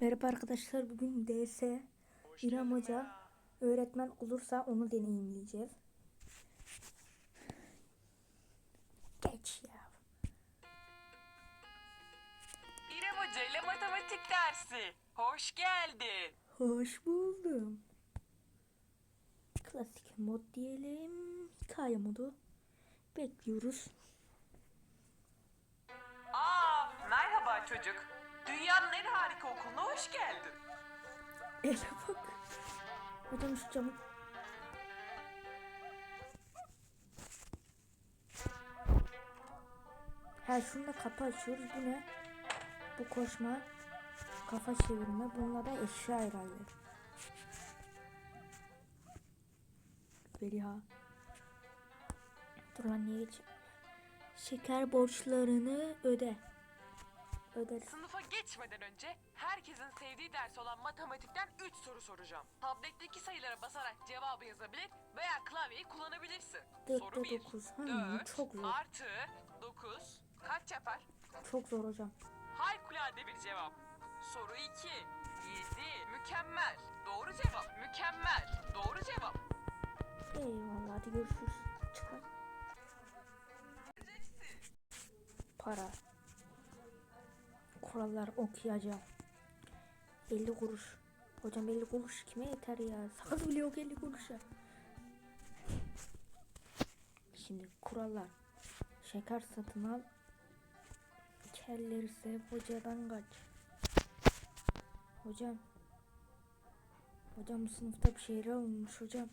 Merhaba arkadaşlar bugün DS İrem Hoca öğretmen olursa onu deneyimleyeceğiz. Geç ya. İrem Hoca ile matematik dersi. Hoş geldin. Hoş buldum. Klasik mod diyelim. Hikaye modu. Bekliyoruz. Aa, merhaba çocuk. Dünyanın en harika okuluna hoş geldin. Ele bak. Hocam şu camı. Ha şunu da kapı açıyoruz. Bu ne? Bu koşma. Kafa çevirme. Bunlar da eşya herhalde. Beliha. Dur lan niye geç? Şeker borçlarını öde. Öderiz. Sınıfa geçmeden önce herkesin sevdiği ders olan matematikten 3 soru soracağım. Tabletteki sayılara basarak cevabı yazabilir veya klavyeyi kullanabilirsin. Dörtte Soru 1. dokuz. Hmm, 4 çok zor. artı 9 kaç yapar? Çok zor hocam. Harikulade bir cevap. Soru 2. 7. Mükemmel. Doğru cevap. Mükemmel. Doğru cevap. Eyvallah hadi görüşürüz. Çıkar. Para. Kurallar okuyacağım. 50 kuruş. Hocam 50 kuruş kime yeter ya? Sakız bile yok 50 kuruşa. Şimdi kurallar. Şeker satın al. Kelleri hocadan kaç. Hocam. Hocam bu sınıfta bir şeyler olmuş hocam.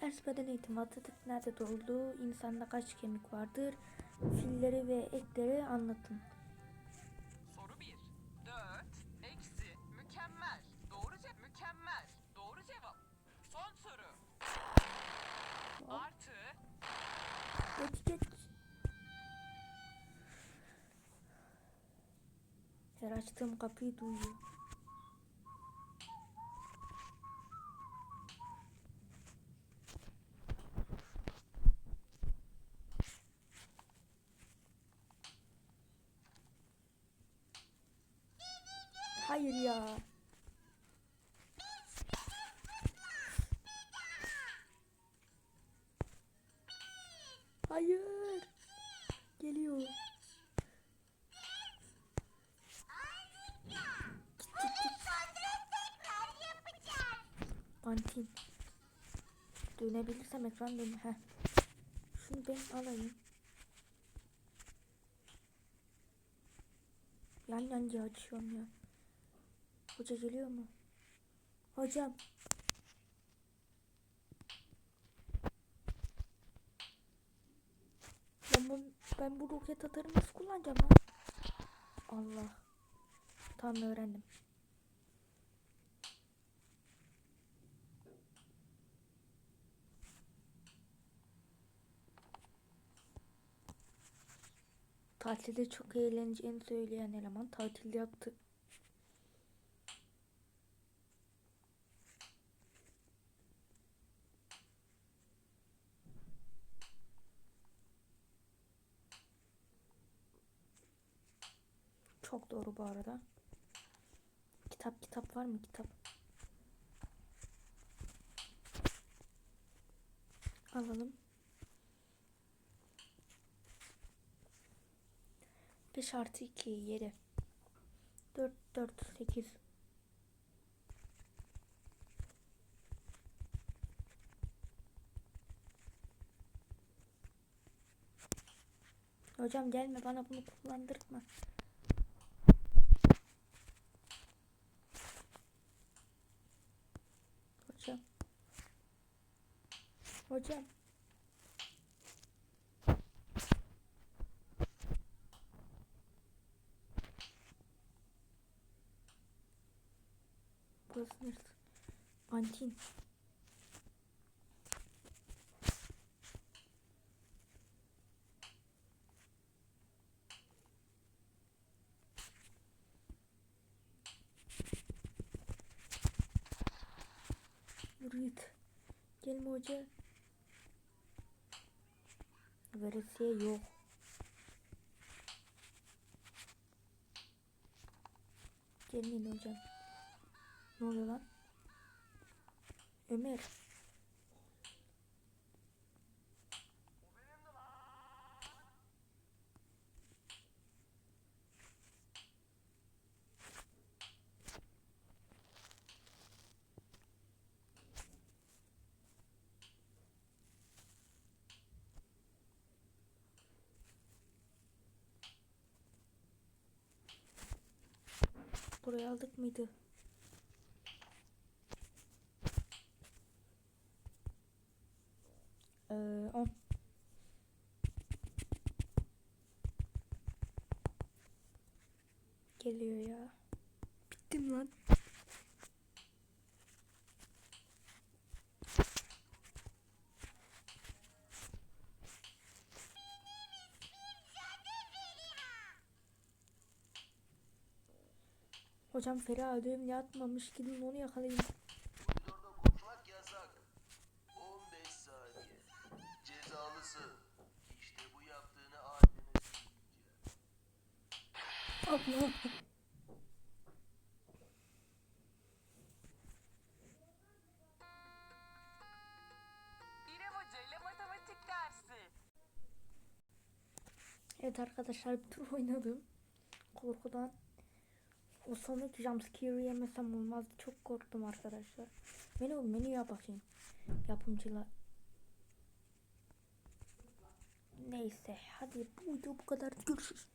Ders beden eğitimi Atatürk nerede doğdu? İnsanda kaç kemik vardır? Filleri ve ekleri anlatın. Soru 1. 4 eksi mükemmel. Doğru cevap. Mükemmel. Doğru cevap. Son soru. Artı geç. Her açtığım kapıyı duyuyor. Hayır ya. Hayır. Geliyor. Antin. Dönebilirsem ekran dön. Heh. Şunu ben alayım. Yan yan açıyorum ya. Hoca geliyor mu? Hocam. Ben bu, ben bu roket atarı nasıl kullanacağım lan? Allah. Tamam öğrendim. Tatilde çok eğleneceğini söyleyen eleman tatil yaptı. Çok doğru bu arada. Kitap kitap var mı kitap? Alalım. 5 artı 2 7 4 4 8 Hocam gelme bana bunu kullandırma. Hocam. Hocam. Burası neresi? Antin. git. Gelme hoca. Veresiye yok. Gelmeyin hocam. Ne oluyor lan? Ömer. Burayı aldık mıydı? Ee, 10. Geliyor ya. Bittim lan. Hocam Feriha ödevini atmamış gidin onu yakalayın. Koridorda konuşmak yasak. 15 saniye. Cezalısın. İşte bu yaptığını ailene söyleyeceğim. Allah. Evet arkadaşlar bir tur oynadım. Korkudan. O sonraki jumpscare'ı yemesem olmazdı. Çok korktum arkadaşlar. Menü menüye bakayım. Yapımcılar. Neyse hadi bu video bu kadar. Görüşürüz.